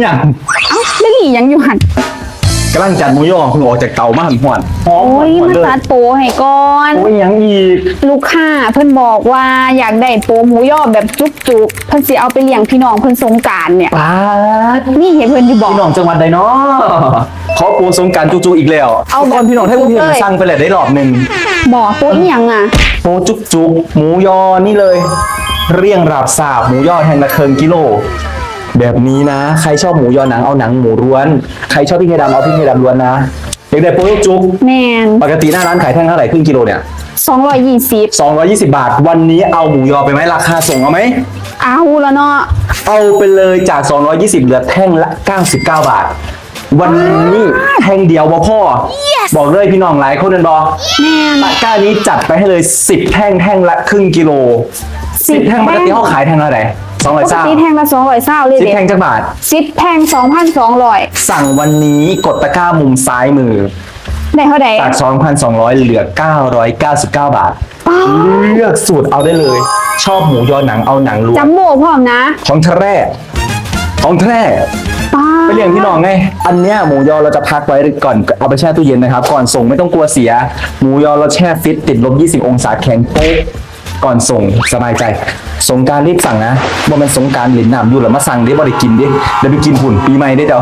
อย่างเอ้าแล้วนี่ยังอยู่หันกำลังจัดหมูยอเพิ่งออกจากเตามาหันหวนหอมโอ้ยหวมานเลยตัดโปรให้ก่อน โอ้ยยังอีกลูกค้าเพิ่นบอกว่าอยากได้โปรหมูยอแบบจุกๆเพิ่นสิเอาไปเลี้ยงพี่น้องเพิ่นสงกรารเนี่ย ปาดนี่เห็นเพิ่นอยู่บอก พี่น้องจังหวัดใดเนาะขอโปรสงกรารจุกๆอีกแล้วเอาแบบก่อนพี่น้องให้ผมเห็นเลย สั่งไปเลยได้รอบหนึ่งบอกโปรอีหยังอะ โปรจุกๆหมูยอนี่เลย เรียงราบสาบหมูยอแห่งละเคิงกิโล แบบนี้นะ ใครชอบหมูยอหนังเอาหนังหมูล้วน ใครชอบพริกไทยดำเอาพริกไทยดำล้วนนะเด็กได้โปรจุกแมนๆปกติหน้าร้านขายแท่งเท่าไหร่ครึ่งกิโลเนี่ย220 220 บาท วันนี้เอาหมูยอไปไหมราคาส่งเอาไหม เอาแล้วเนาะเอาไปเลยจาก 220 เหลือแท่งละ 99 บาท วันนี้แท่งเดียวบ่พ่อ บอกเลยพี่น้องหลายคนนันบอแม่นตะกร้านี้จัดไปให้เลย 10 แท่งแท่งละครึ่งกิโล 10 แท่งปกติเขาขายแท่งละเท่าไหร่ป200กเจ้าติแท่งละ220เลย10เด็แท่งจักบาท10แท่ง2,200สั่งวันนี้กดตะกร้ามุมซ้ายมือ ได้เท่าใดจาก 2,200 เหลือ 999 บาทป๊าดเลือกสูตรเอาได้เลย ชอบหมูยอหนังเอาหนังล้วนจัมโบ้พร้อมนะของแท้ ของแท้ ป้าไปเลี้ยงพี่น้องไง อันเนี้ยหมูยอเราจะพักไว้ก่อนเอาไปแช่ตู้เย็นนะครับ ก่อนส่งไม่ต้องกลัวเสีย หมูยอเราแช่ฟิตติดลบ 20 องศาแข็งโป๊ก ก่อนส่งสบายใจ สงการรีบสั่งนะว่ามันสงกรารหลินน้ำอยู่แล้วมาสั่งดิบ่ได้กินดิเดี๋ยวไปกินหุ่นปีใหม่ได้เจ้า